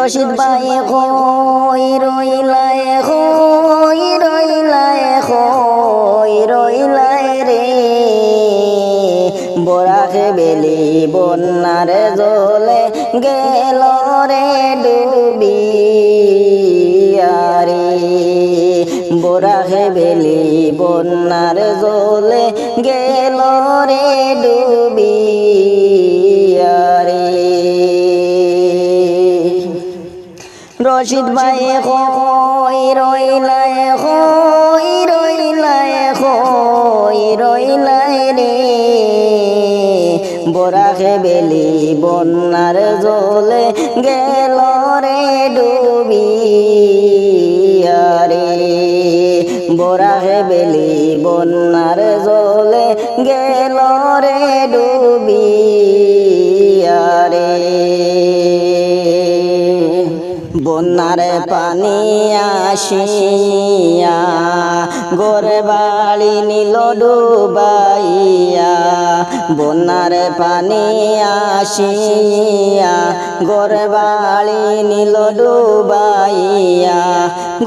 রশিদ ভাই কই রইলায় কই রইলায় কই রইলায় রে বরাকে বেলি বন্যার জলে গেল রে ডুবি আরে বরাকে বেলি বন্যার জলে গেল রে ডুবি রশিদ ভাই কই রইলায় কই রইলায় কই রইলায় রে। বরাকে বেলি বন্যার জলে গেল রে ডুবি আরে বরাকে বেলি বন্যার জলে গেল রে ডুবি আরে বন্যার পানি আসিয়া, গোরে বাড়ি নিল ডুবাইয়া, বন্যার পানি আসিয়া, গোরে বাড়ি নিল ডুবাইয়া,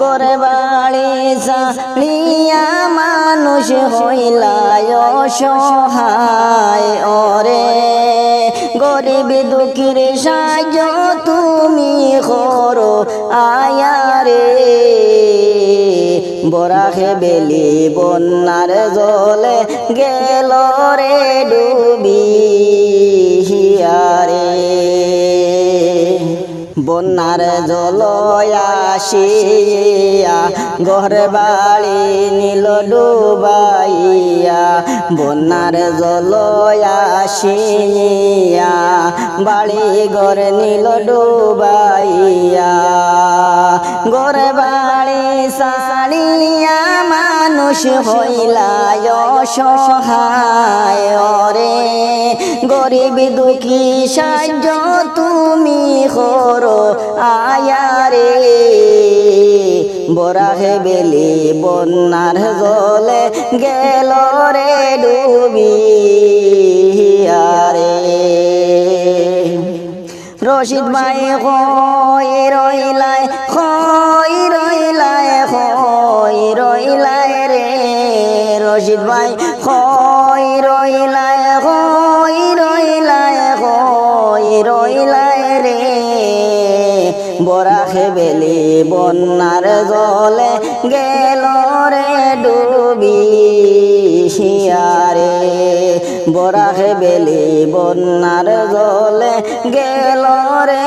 গোরে বাড়ি চালিয়া মানুষ হইলায় অসহায়, ওরে গরিব দুঃখীর সাহায্য তুমি করো আয়ারে। বরাহে বেলি বন্যার জলে গেল রে ডুবি হিয়ারে। বন্যার জল আসিয়া, ঘর বাড়ি নীল ডুবাইয়া, বন্যার জল আসিয়া, বাড়ি ঘর নীল ডুবাইয়া। ঘর বাড়ি সালিয়া মানুষ হইলায় অসহায় রে গরিব দুঃখী সাহায্য করো আয়ারে। বরাহে বেলি বন্যার জলে গেল রে ডুবি আরে রশিদ ভাই কই রইলায় কই রইলায় কই রইলায় রে। রশিদ ভাই কই রইলায় বরাখে বেলি বন্যার জলে গেল রে ডুবি শিয়ারে। বরাখে বেলি বন্যার জলে গেল রে